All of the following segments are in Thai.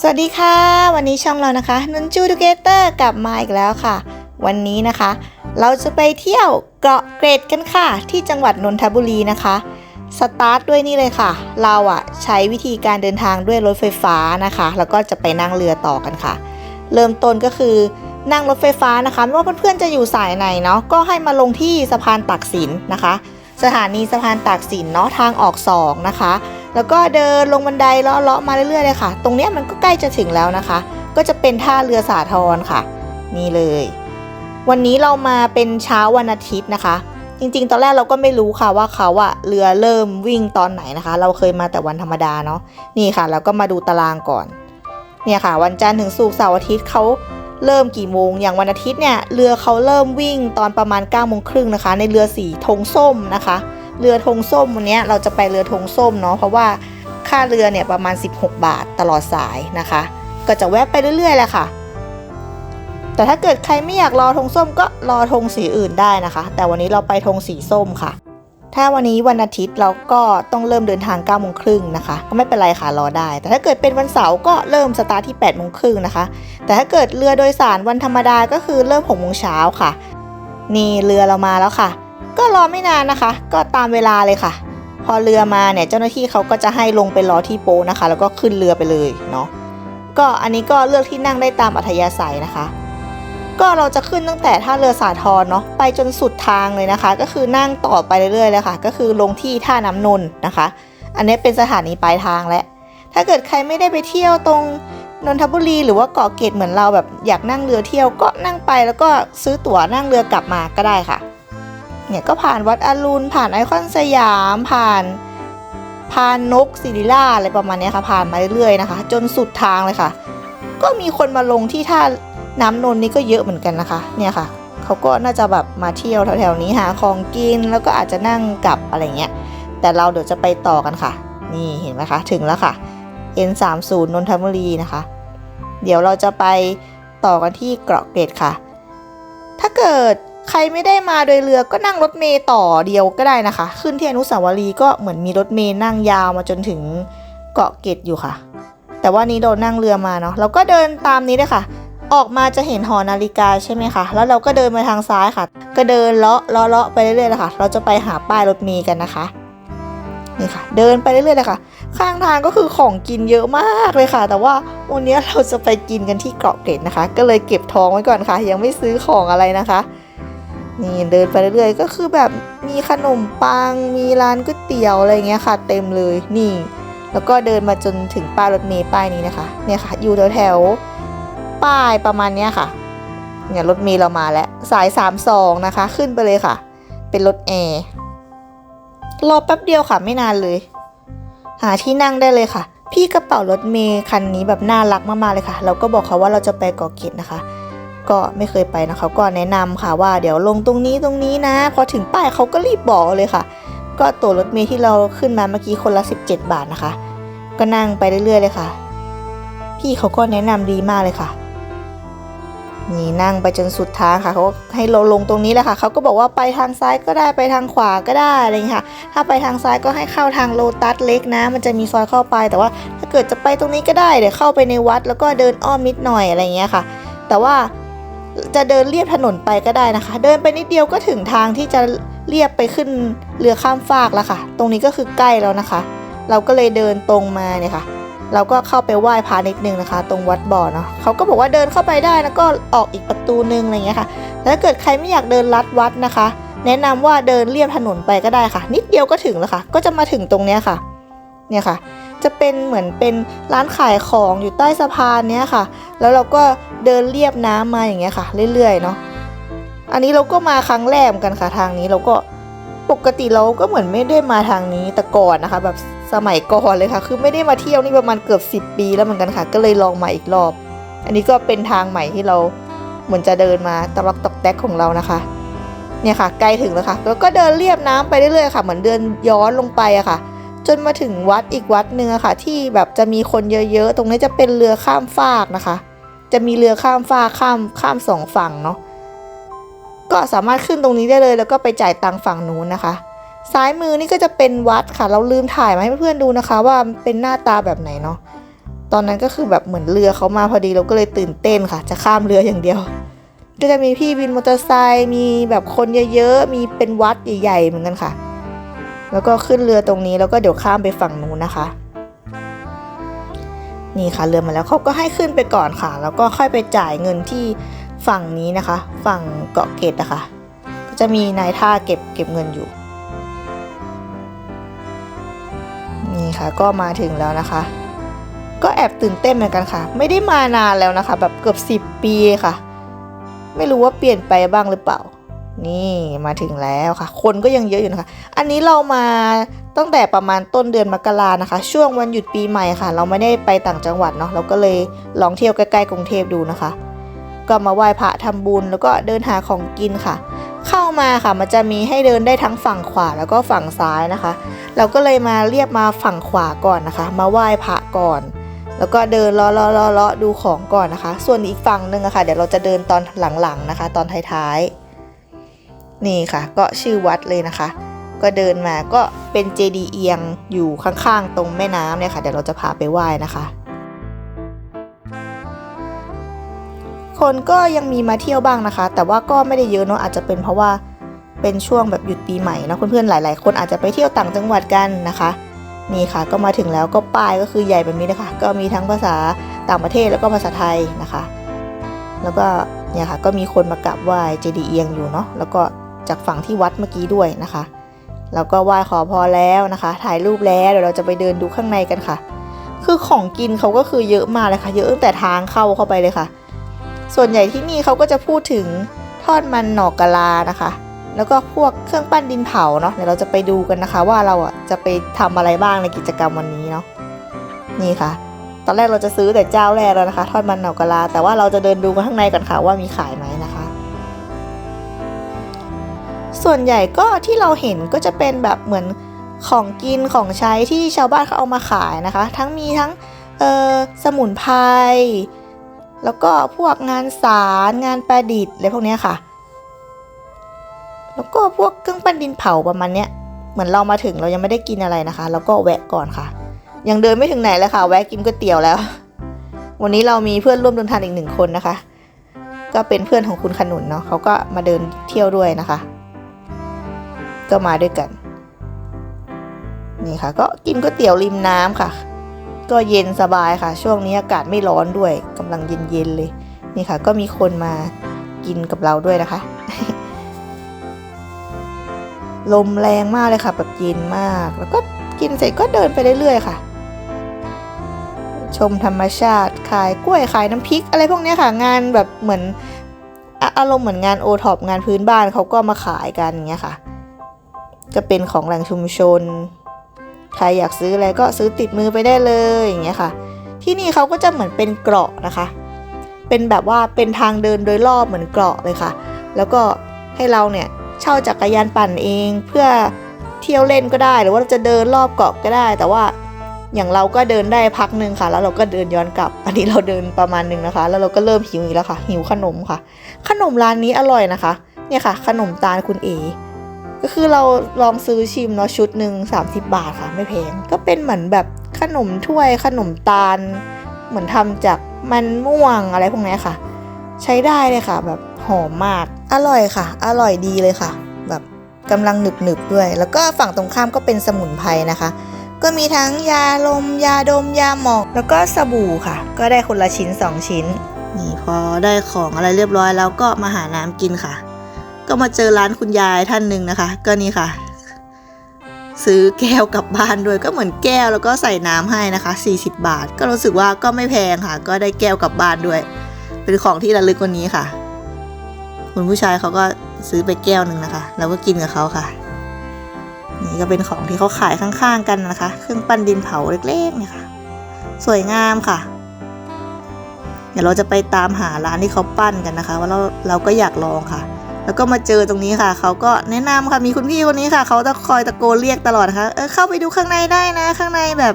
สวัสดีค่ะ วันนี้ช่องเรานะคะนุนจูดูเกเตอร์กลับมาอีกแล้วค่ะ วันนี้นะคะ เราจะไปเที่ยวเกาะเกร็ดกันค่ะ ที่จังหวัดนนทบุรีนะคะสตาร์ทด้วยนี่เลยค่ะ เราอะใช้วิธีการเดินทางด้วยรถไฟฟ้านะคะ แล้วก็จะไปนั่งเรือต่อกันค่ะ เริ่มต้นก็คือนั่งรถไฟฟ้านะคะไม่ว่าเพื่อนๆจะอยู่สายไหนเนาะก็ให้มาลงที่สะพานตากสินนะคะ สถานีสะพานตากสินเนาะทางออกสองนะคะ แล้วก็เดินลงบันไดเลาะๆมาเรื่อยๆเลยค่ะ ตรงเนี้ยมันก็ใกล้จะถึงแล้วนะคะ ก็จะเป็นท่าเรือสาทรค่ะ นี่เลย วันนี้เรามาเป็นเช้าวันอาทิตย์นะคะ จริงๆ ตอนแรกเราก็ไม่รู้ค่ะว่าเขาอะเรือเริ่มวิ่งตอนไหนนะคะ เราเคยมาแต่วันธรรมดาเนาะนี่ค่ะเราก็มาดูตารางก่อน เนี่ยค่ะ วันจันทร์ถึงศุกร์เสาร์อาทิตย์เขาเริ่มกี่โมง อย่างวันอาทิตย์เนี่ย เรือเขาเริ่มวิ่งตอนประมาณ9ก้าโมงครึ่งนะคะ ในเรือสีธงส้มนะคะ เรือธงส้มวันนี้เราจะไปเรือธงส้มเนาะเพราะว่าค่าเรือเนี่ยประมาณ 16 บาทตลอดสายนะคะ ก็จะแวะไปเรื่อยๆแหละค่ะ แต่ถ้าเกิดใครไม่อยากรอธงส้มก็รอธงสีอื่นได้นะคะ แต่วันนี้เราไปธงสีส้มค่ะ ถ้าวันนี้วันอาทิตย์เราก็ต้องเริ่มเดินทาง9ก้าโมงครึ่งนะคะ ก็ไม่เป็นไรค่ะรอได้ แต่ถ้าเกิดเป็นวันเสาร์ก็เริ่มสตาร์ทที่8ปดโมงครึ่งนะคะ แต่ถ้าเกิดเรือโดยสารวันธรรมดาก็คือเริ่ม6โมงเช้าค่ะ นี่เรือเรามาแล้วค่ะ ก็รอไม่นานนะคะ ก็ตามเวลาเลยค่ะ พอเรือมาเนี่ยเจ้าหน้าที่เขาก็จะให้ลงไปรอที่โป๊นะคะ แล้วก็ขึ้นเรือไปเลยเนาะก็อันนี้ก็เลือกที่นั่งได้ตามอัธยาศัยนะคะ ก็เราจะขึ้นตั้งแต่ท่าเรือสาทรเนาะไปจนสุดทางเลยนะคะ ก็คือนั่งต่อไปเรื่อยๆเลยค่ะ ก็คือลงที่ท่าน้ำนนนะคะ อันนี้เป็นสถานีปลายทางแล้วถ้าเกิดใครไม่ได้ไปเที่ยวตรงนนทบุรีหรือว่าเกาะเกร็ดเหมือนเราแบบอยากนั่งเรือเที่ยวก็นั่งไปแล้วก็ซื้อตั๋วนั่งเรือกลับมาก็ได้ค่ะ เนี่ยก็ผ่านวัดอรุณผ่านไอคอนสยามผ่านพานนกศิริราชอะไรประมาณนี้ค่ะผ่านมาเรื่อยๆนะคะ จนสุดทางเลยค่ะ ก็มีคนมาลงที่ท่าน้ำนนท์นี่ก็เยอะเหมือนกันนะคะ เนี่ยค่ะเขาก็น่าจะแบบมาเที่ยวแถวๆนี้หาของกินแล้วก็อาจจะนั่งกลับอะไรเงี้ยแต่เราเดี๋ยวจะไปต่อกันค่ะ นี่เห็นไหมคะถึงแล้วค่ะ N30 นนทบุรีนะคะ เดี๋ยวเราจะไปต่อกันที่เกาะเกร็ดค่ะ ถ้าเกิด ใครไม่ได้มาโดยเรือก็นั่งรถเมย์ต่อเดียวก็ได้นะคะ ขึ้นที่อนุสาวรีย์ก็เหมือนมีรถเมย์นั่งยาวมาจนถึงเกาะเกร็ดอยู่ค่ะ แต่ว่านี้เรานั่งเรือมาเนาะเราก็เดินตามนี้เลยค่ะ ออกมาจะเห็นหอนาฬิกาใช่ไหมคะแล้วเราก็เดินมาทางซ้ายค่ะ ก็เดินเลาะเลาะเลาะไปเรื่อยๆเลยค่ะ เราจะไปหาป้ายรถเมย์กันนะคะนี่ค่ะ เดินไปเรื่อยๆเลยค่ะ ข้างทางก็คือของกินเยอะมากเลยค่ะ แต่ว่าวันนี้เราจะไปกินกันที่เกาะเกร็ดนะคะ ก็เลยเก็บท้องไว้ก่อนค่ะ ยังไม่ซื้อของอะไรนะคะ นี่เดินไปเรื่อยๆ ก็คือแบบมีขนมปัง มีร้านก๋วยเตี๋ยวอะไรเงี้ยค่ะ เต็มเลยนี่ แล้วก็เดินมาจนถึงป้ายรถเมย์ป้ายนี้นะคะ เนี่ยค่ะ อยู่แถวๆป้ายประมาณเนี้ยค่ะ เนี่ยรถเมล์เรามาแล้วสาย 32 นะคะ ขึ้นไปเลยค่ะ เป็นรถแอร์รอแป๊บเดียวค่ะไม่นานเลย หาที่นั่งได้เลยค่ะ พี่กระเป๋ารถเมล์คันนี้แบบน่ารักมากๆเลยค่ะ เราก็บอกเขาว่าเราจะไปเกาะเกร็ดนะคะ ก็ไม่เคยไปนะเขาก็แนะนำค่ะว่าเดี๋ยวลงตรงนี้ตรงนี้นะ พอถึงป้ายเขาก็รีบบอกเลยค่ะ ก็ตั๋วรถเมล์ที่เราขึ้นมาเมื่อกี้คนละ 17 บาทนะคะ ก็นั่งไปเรื่อยๆเลยค่ะ พี่เขาก็แนะนำดีมากเลยค่ะนี่นั่งไปจนสุดทางค่ะเขาให้เราลงตรงนี้แหละค่ะเขาก็บอกว่าไปทางซ้ายก็ได้ไปทางขวาก็ได้อะไรอย่างเงี้ยค่ะ ถ้าไปทางซ้ายก็ให้เข้าทางโลตัสเล็กนะ มันจะมีซอยเข้าไป แต่ว่าถ้าเกิดจะไปตรงนี้ก็ได้เดี๋ยวเข้าไปในวัดแล้วก็เดินอ้อมนิดหน่อยอะไรอย่างเงี้ยค่ะ แต่ว่า จะเดินเลียบถนนไปก็ได้นะคะ เดินไปนิดเดียวก็ถึงทางที่จะเลียบไปขึ้นเรือข้ามฟากแล้วค่ะ ตรงนี้ก็คือใกล้แล้วนะคะ เราก็เลยเดินตรงมาเนี่ยค่ะ เราก็เข้าไปไหว้พระนิดนึงนะคะ ตรงวัดบ่อเนาะเขาก็บอกว่าเดินเข้าไปได้แล้วก็ออกอีกประตูนึงอะไรเงี้ยค่ะแล้วถ้าเกิดใครไม่อยากเดินลัดวัดนะคะ แนะนำว่าเดินเลียบถนนไปก็ได้ค่ะ นิดเดียวก็ถึงแล้วค่ะ ก็จะมาถึงตรงเนี้ยค่ะ เนี่ยค่ะ จะเป็นเหมือนเป็นร้านขายของอยู่ใต้สะพานเนี้ยค่ะ แล้วเราก็เดินเลียบน้ำมาอย่างเงี้ยค่ะ เรื่อยๆเนาะ อันนี้เราก็มาครั้งแรกกันค่ะทางนี้เราก็ปกติเราก็เหมือนไม่ได้มาทางนี้แต่ก่อนนะคะ แบบสมัยก่อนเลยค่ะ คือไม่ได้มาเที่ยวนี่ประมาณเกือบ 10 ปีแล้วเหมือนกันค่ะ ก็เลยลองมาอีกรอบ อันนี้ก็เป็นทางใหม่ที่เราเหมือนจะเดินมาตะลักตอกแตกของเรานะคะเนี่ยค่ะใกล้ถึงแล้วค่ะแล้วก็เดินเรียบน้ำไปเรื่อยๆค่ะ เหมือนเดินย้อนลงไปอะค่ะ จนมาถึงวัดอีกวัดหนึ่งอะค่ะ ที่แบบจะมีคนเยอะๆ ตรงนี้จะเป็นเรือข้ามฟากนะคะ จะมีเรือข้ามฟากข้ามข้ามสองฝั่งเนาะก็สามารถขึ้นตรงนี้ได้เลย แล้วก็ไปจ่ายตังค์ฝั่งนู้นนะคะ ซ้ายมือนี่ก็จะเป็นวัดค่ะ เราลืมถ่ายมาให้เพื่อนๆดูนะคะ ว่าเป็นหน้าตาแบบไหนเนาะตอนนั้นก็คือแบบเหมือนเรือเขามาพอดีเราก็เลยตื่นเต้นค่ะ จะข้ามเรืออย่างเดียว ก็จะมีพี่วินมอเตอร์ไซค์มีแบบคนเยอะๆมีเป็นวัดใหญ่ๆเหมือนกันค่ะ แล้วก็ขึ้นเรือตรงนี้แล้วก็เดี๋ยวข้ามไปฝั่งนู้นนะคะ นี่ค่ะเรือมาแล้วเขาก็ให้ขึ้นไปก่อนค่ะ แล้วก็ค่อยไปจ่ายเงินที่ฝั่งนี้นะคะ ฝั่งเกาะเกร็ดนะคะ ก็จะมีนายท่าเก็บเก็บเงินอยู่ นี่ค่ะก็มาถึงแล้วนะคะ ก็แอบตื่นเต้นเหมือนกันค่ะ ไม่ได้มานานแล้วนะคะ แบบเกือบ 10 ปีค่ะ ไม่รู้ว่าเปลี่ยนไปบ้างหรือเปล่า นี่มาถึงแล้วค่ะ คนก็ยังเยอะอยู่นะคะ อันนี้เรามาตั้งแต่ประมาณต้นเดือนมกรานะคะ ช่วงวันหยุดปีใหม่ค่ะ เราไม่ได้ไปต่างจังหวัดเนาะเราก็เลยลองเที่ยวใกล้ๆกรุงเทพดูนะคะ ก็มาไหว้พระทำบุญแล้วก็เดินหาของกินค่ะ เข้ามาค่ะมันจะมีให้เดินได้ทั้งฝั่งขวาแล้วก็ฝั่งซ้ายนะคะ เราก็เลยมาเรียบมาฝั่งขวาก่อนนะคะ มาไหว้พระก่อน แล้วก็เดินเลาะเลาะเลาะดูของก่อนนะคะ ส่วนอีกฝั่งหนึ่งอะค่ะเดี๋ยวเราจะเดินตอนหลังๆนะคะ ตอนท้ายๆ นี่ค่ะก็ชื่อวัดเลยนะคะ ก็เดินมาก็เป็นเจดีย์เอียงอยู่ข้างๆ ตรงแม่น้ำเนี่ยค่ะเดี๋ยวเราจะพาไปไหว้นะคะ คนก็ยังมีมาเที่ยวบ้างนะคะ แต่ว่าก็ไม่ได้เยอะเนาะอาจจะเป็นเพราะว่าเป็นช่วงแบบหยุดปีใหม่นะเพื่อนๆหลาย ๆ คนอาจจะไปเที่ยวต่างจังหวัดกันนะคะนี่ค่ะก็มาถึงแล้วก็ป้ายก็คือใหญ่แบบนี้นะคะ ก็มีทั้งภาษาต่างประเทศแล้วก็ภาษาไทยนะคะ แล้วก็เนี่ยค่ะก็มีคนมากราบไหว้เจดีย์เอียงอยู่เนาะแล้วก็ จากฝั่งที่วัดเมื่อกี้ด้วยนะคะแล้วก็ไหว้ขอพรแล้วนะคะ ถ่ายรูปแล้วเดี๋ยวเราจะไปเดินดูข้างในกันค่ะ คือของกินเขาก็คือเยอะมากเลยค่ะ เยอะตั้งแต่ทางเข้าเข้าไปเลยค่ะ ส่วนใหญ่ที่นี่เขาก็จะพูดถึงทอดมันหนอกกะลานะคะ แล้วก็พวกเครื่องปั้นดินเผาเนาะเดี๋ยวเราจะไปดูกันนะคะ ว่าเราอะจะไปทำอะไรบ้างในกิจกรรมวันนี้เนาะนี่ค่ะ ตอนแรกเราจะซื้อแต่เจ้าแรกแล้วนะคะ ทอดมันหนอกกะลา แต่ว่าเราจะเดินดูกันข้างในกันค่ะว่ามีขายไหม ส่วนใหญ่ก็ที่เราเห็นก็จะเป็นแบบเหมือนของกินของใช้ที่ชาวบ้านเขาเอามาขายนะคะ ทั้งมีทั้งเออสมุนไพรแล้วก็พวกงานสารงานประดิษฐ์อะไรพวกนี้ค่ะ แล้วก็พวกเครื่องปั้นดินเผาประมาณเนี้ยเหมือนเรามาถึงเรายังไม่ได้กินอะไรนะคะ แล้วก็แวะก่อนค่ะ ยังเดินไม่ถึงไหนเลยค่ะ แวะกินก๋วยเตี๋ยวแล้ว วันนี้เรามีเพื่อนร่วมเดินทางอีกหนึ่งคนนะคะ ก็เป็นเพื่อนของคุณขนุนเนาะเขาก็มาเดินเที่ยวด้วยนะคะ ก็มาด้วยกัน นี่ค่ะ ก็กินก๋วยเตี๋ยวริมน้ำค่ะ ก็เย็นสบายค่ะ ช่วงนี้อากาศไม่ร้อนด้วยกำลังเย็นๆเลย นี่ค่ะ ก็มีคนมากินกับเราด้วยนะคะ ลมแรงมากเลยค่ะแบบเย็นมาก แล้วก็กินเสร็จก็เดินไปเรื่อยๆค่ะชมธรรมชาติ ขายกล้วยขายน้ำพริก อะไรพวกนี้ค่ะ งานแบบเหมือนออารมณ์เหมือนงานโอท็อปงานพื้นบ้านเขาก็มาขายกันอย่างเงี้ยค่ะ จะเป็นของแหล่งชุมชน ใครอยากซื้ออะไรก็ซื้อติดมือไปได้เลยอย่างเงี้ยค่ะ ที่นี่เขาก็จะเหมือนเป็นเกราะนะคะ เป็นแบบว่าเป็นทางเดินโดยรอบเหมือนเกราะเลยค่ะ แล้วก็ให้เราเนี่ยเช่าจักรยานปั่นเองเพื่อเที่ยวเล่นก็ได้หรือว่าเราจะเดินรอบเกาะก็ได้ แต่ว่าอย่างเราก็เดินได้พักหนึ่งค่ะ แล้วเราก็เดินย้อนกลับ อันนี้เราเดินประมาณหนึ่งนะคะ แล้วเราก็เริ่มหิวอีกแล้วค่ะ หิวขนมค่ะ ขนมร้านนี้อร่อยนะคะ เนี่ยค่ะ ขนมตาลคุณเอ ก็คือเราลองซื้อชิมเนาะชุดหนึ่ง30 บาทค่ะไม่แพงก็เป็นเหมือนแบบขนมถ้วยขนมตาล เหมือนทำจากมันม่วงอะไรพวกนี้ค่ะ ใช้ได้เลยค่ะ แบบหอมมากอร่อยค่ะ อร่อยดีเลยค่ะ แบบกำลังหนึบหนึบด้วย แล้วก็ฝั่งตรงข้ามก็เป็นสมุนไพรนะคะ ก็มีทั้งยาลม ยาดมยาหมองแล้วก็สบู่ค่ะ ก็ได้คนละชิ้น 2 ชิ้น นี่พอได้ของอะไรเรียบร้อยแล้วก็มาหาน้ำกินค่ะ ก็มาเจอร้านคุณยายท่านหนึ่งนะคะ ก็นี่ค่ะ ซื้อแก้วกลับบ้านด้วยก็เหมือนแก้วแล้วก็ใส่น้ำให้นะคะ 40 บาท ก็รู้สึกว่าก็ไม่แพงค่ะ ก็ได้แก้วกลับบ้านด้วย เป็นของที่ระลึกวันนี้ค่ะ คุณผู้ชายเขาก็ซื้อไปแก้วหนึ่งนะคะแล้วก็กินกับเขาค่ะ นี่ก็เป็นของที่เขาขายข้างๆกันนะคะ เครื่องปั้นดินเผาเล็กๆเนี่ยค่ะ สวยงามค่ะเดี๋ยวเราจะไปตามหาร้านที่เขาปั้นกันนะคะ ว่าเราเราก็อยากลองค่ะ แล้วก็มาเจอตรงนี้ค่ะ เขาก็แนะนำค่ะมีคุณพี่คนนี้ค่ะ เขาจะคอยตะโกนเรียกตลอดนะคะเออเข้าไปดูข้างในได้นะ ข้างในแบบ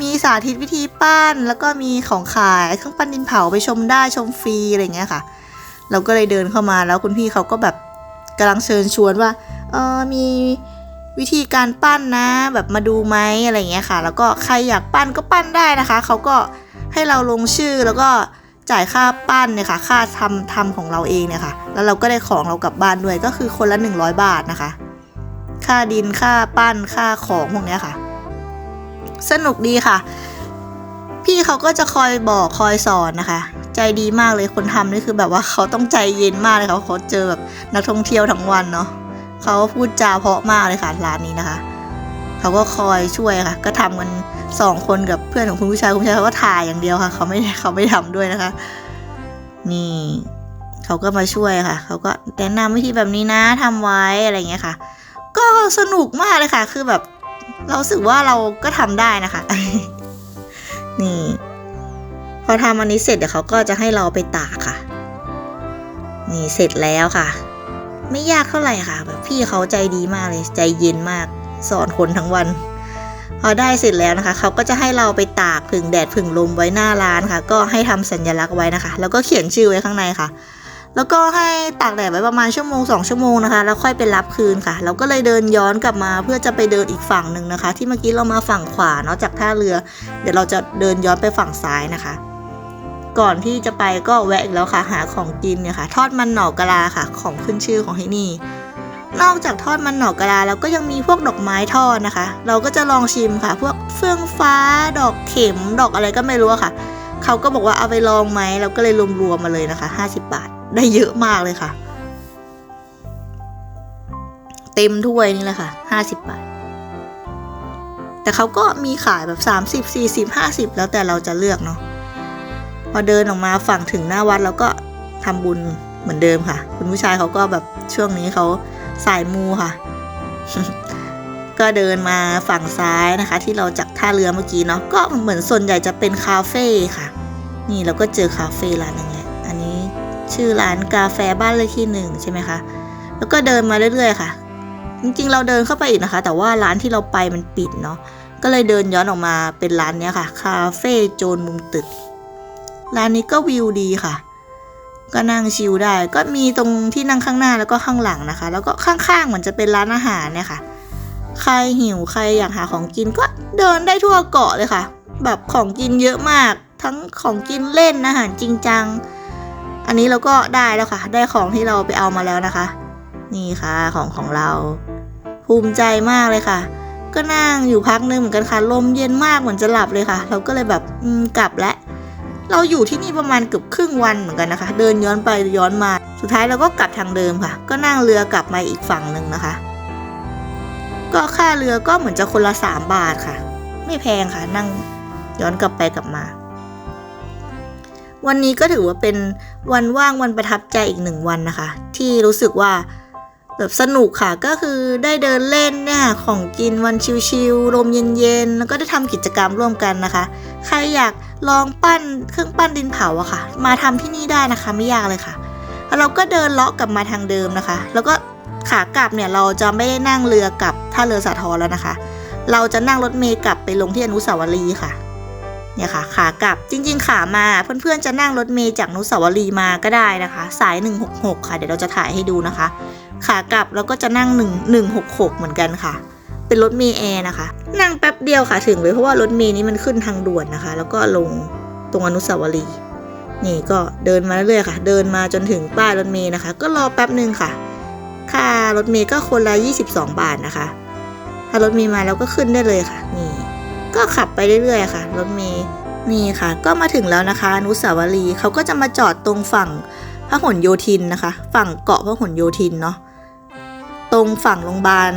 มีสาธิตวิธีปั้น แล้วก็มีของขายเครื่องปั้นดินเผาไปชมได้ชมฟรีอะไรเงี้ยค่ะ เราก็เลยเดินเข้ามาแล้วคุณพี่เขาก็แบบกำลังเชิญชวนว่าเออมีวิธีการปั้นนะ แบบมาดูไหมอะไรเงี้ยค่ะ แล้วก็ใครอยากปั้นก็ปั้นได้นะคะ เขาก็ให้เราลงชื่อแล้วก็ จ่ายค่าปั้นเนี่ยค่ะ ค่าทำทำของเราเองเนี่ยค่ะ แล้วเราก็ได้ของเรากลับบ้านด้วยก็คือคนละ 100 บาทนะคะ ค่าดินค่าปั้นค่าของพวกนี้ค่ะ สนุกดีค่ะ พี่เขาก็จะคอยบอกคอยสอนนะคะ ใจดีมากเลยคนทำนี่คือแบบว่าเขาต้องใจเย็นมากเลยเพราเขาเจอแบบนักท่องเที่ยวทั้งวันเนาะเขาพูดจาเพราะมากเลยค่ะร้านนี้นะคะ เขาก็คอยช่วยค่ะ ก็ทำกัน สองคนกับเพื่อนของคุณผู้ชายคุณผู้ชายเขาก็ถ่ายอย่างเดียวค่ะ เขาไม่เขาไม่ทำด้วยนะคะ นี่เขาก็มาช่วยค่ะ เขาก็แนะนำวิธีแบบนี้นะทำไว้อะไรเงี้ยค่ะ ก็สนุกมากเลยค่ะ คือแบบ เราสึกว่าเราก็ทำได้นะคะ นี่ พอทำอันนี้เสร็จเดี๋ยวเขาก็จะให้เราไปตากค่ะ นี่เสร็จแล้วค่ะ ไม่ยากเท่าไหร่ค่ะ แบบพี่เขาใจดีมากเลย ใจเย็นมาก สอนคนทั้งวัน พอได้เสร็จแล้วนะคะ เขาก็จะให้เราไปตากผึ่งแดดผึ่งลมไว้หน้าร้านค่ะ ก็ให้ทำสัญลักษณ์ไว้นะคะ แล้วก็เขียนชื่อไว้ข้างในค่ะ แล้วก็ให้ตากแดดไว้ประมาณชั่วโมงสองชั่วโมงนะคะ แล้วค่อยไปรับคืนค่ะ เราก็เลยเดินย้อนกลับมาเพื่อจะไปเดินอีกฝั่งหนึ่งนะคะ ที่เมื่อกี้เรามาฝั่งขวาเนาะจากท่าเรือ เดี๋ยวเราจะเดินย้อนไปฝั่งซ้ายนะคะ ก่อนที่จะไปก็แวะอีกแล้วค่ะ หาของกินเนี่ยค่ะ ทอดมันหน่อกะลาค่ะ ของขึ้นชื่อของที่นี่ นอกจากทอดมันหนอกกะลาแล้วก็ยังมีพวกดอกไม้ทอดนะคะ เราก็จะลองชิมค่ะ พวกเฟื่องฟ้า ดอกเข็ม ดอกอะไรก็ไม่รู้ค่ะ เขาก็บอกว่าเอาไปลองไหมเราก็เลยรวมๆมาเลยนะคะ 50 บาท ได้เยอะมากเลยค่ะ เต็มถ้วยนี่แหละค่ะ 50 บาท แต่เขาก็มีขายแบบ 30 40 50 แล้วแต่เราจะเลือกเนาะ พอเดินออกมาฝั่งถึงหน้าวัดแล้วก็ทำบุญเหมือนเดิมค่ะ คุณผู้ชายเขาก็แบบช่วงนี้เขา สายมูค่ะ ก็เดินมาฝั่งซ้ายนะคะ ที่เราจากท่าเรือเมื่อกี้เนาะก็เหมือนส่วนใหญ่จะเป็นคาเฟ่ค่ะ นี่เราก็เจอคาเฟ่ร้านนึงแหละอันนี้ชื่อร้านกาแฟบ้านเลขที่หนึ่งใช่ไหมคะแล้วก็เดินมาเรื่อยๆค่ะ จริงๆเราเดินเข้าไปอีกนะคะ แต่ว่าร้านที่เราไปมันปิดเนาะก็เลยเดินย้อนออกมาเป็นร้านเนี้ยค่ะ คาเฟ่โจนมุมตึก ร้านนี้ก็วิวดีค่ะ ก็นั่งชิลได้ ก็มีตรงที่นั่งข้างหน้าแล้วก็ข้างหลังนะคะ แล้วก็ข้างๆเหมือนจะเป็นร้านอาหารเนี่ยค่ะ ใครหิวใครอยากหาของกินก็เดินได้ทั่วเกาะเลยค่ะ แบบของกินเยอะมาก ทั้งของกินเล่นอาหารจริงจัง อันนี้เราก็ได้แล้วค่ะ ได้ของที่เราไปเอามาแล้วนะคะ นี่ค่ะของของเรา ภูมิใจมากเลยค่ะ ก็นั่งอยู่พักนึงเหมือนกันค่ะ ลมเย็นมากเหมือนจะหลับเลยค่ะ เราก็เลยแบบกลับแล้ว เราอยู่ที่นี่ประมาณเกือบครึ่งวันเหมือนกันนะคะ เดินย้อนไปย้อนมา สุดท้ายเราก็กลับทางเดิมค่ะ ก็นั่งเรือกลับมาอีกฝั่งหนึ่งนะคะ ก็ค่าเรือก็เหมือนจะคนละสามบาทค่ะ ไม่แพงค่ะนั่งย้อนกลับไปกลับมา วันนี้ก็ถือว่าเป็นวันว่างวันประทับใจอีกหนึ่งวันนะคะ ที่รู้สึกว่าแบบสนุกค่ะก็คือได้เดินเล่นเนี่ยของกินวันชิลๆลมเย็นๆแล้วก็ได้ทำกิจกรรมร่วมกันนะคะ ใครอยาก ลองปั้นเครื่องปั้นดินเผาอะค่ะ มาทำที่นี่ได้นะคะ ไม่ยากเลยค่ะแล้วเราก็เดินเลาะกลับมาทางเดิมนะคะ แล้วก็ขากลับเนี่ยเราจะไม่ได้นั่งเรือกลับท่าเรือสาทรแล้วนะคะ เราจะนั่งรถเมล์กลับไปลงที่อนุสาวรีย์ค่ะ เนี่ยค่ะ ขากลับจริง ๆ ขามาเพื่อนๆจะนั่งรถเมล์จากอนุสาวรีย์มาก็ได้นะคะ สาย 166 ค่ะ เดี๋ยวเราจะถ่ายให้ดูนะคะ ขากลับเราก็จะนั่ง 1 166 เหมือนกันค่ะ เป็นรถเมล์แอร์นะคะ นั่งแป๊บเดียวค่ะถึงเลยเพราะว่ารถเมล์นี้มันขึ้นทางด่วนนะคะ แล้วก็ลงตรงอนุสาวรีย์นี่ก็เดินมาเรื่อยๆค่ะ เดินมาจนถึงป้ายรถเมล์นะคะ ก็รอแป๊บหนึ่งค่ะ ค่ารถเมล์ก็คนละ 22 บาทนะคะ ถ้ารถเมล์มาเราก็ขึ้นได้เลยค่ะ นี่ ก็ขับไปเรื่อยๆค่ะ รถเมล์นี่ค่ะ ก็มาถึงแล้วนะคะอนุสาวรีย์เขาก็จะมาจอดตรงฝั่งพหลโยธินนะคะ ฝั่งเกาะพหลโยธินเนาะตรงฝั่งโรงพยาบาล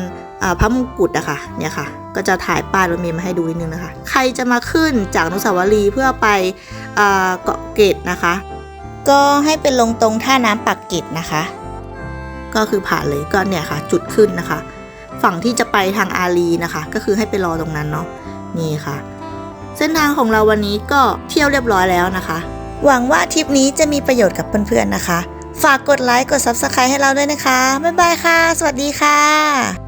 พระมงกุฎอะค่ะเนี่ยค่ะ ก็จะถ่ายป้ายรถเมล์มาให้ดูนิดนึงนะคะ ใครจะมาขึ้นจากนุสาวรีย์เพื่อไปเกาะเกร็ดนะคะ ก็ให้เป็นลงตรงท่าน้ำปักเกร็ดนะคะ ก็คือผ่านเลยก็เนี่ยค่ะ จุดขึ้นนะคะ ฝั่งที่จะไปทางอารีนะคะ ก็คือให้ไปรอตรงนั้นเนาะนี่ค่ะ เส้นทางของเราวันนี้ก็เที่ยวเรียบร้อยแล้วนะคะ หวังว่าทริปนี้จะมีประโยชน์กับเพื่อนๆนะคะ ฝากกดไลค์กด Subscribe ให้เราด้วยนะคะบ๊ายบายค่ะ สวัสดีค่ะ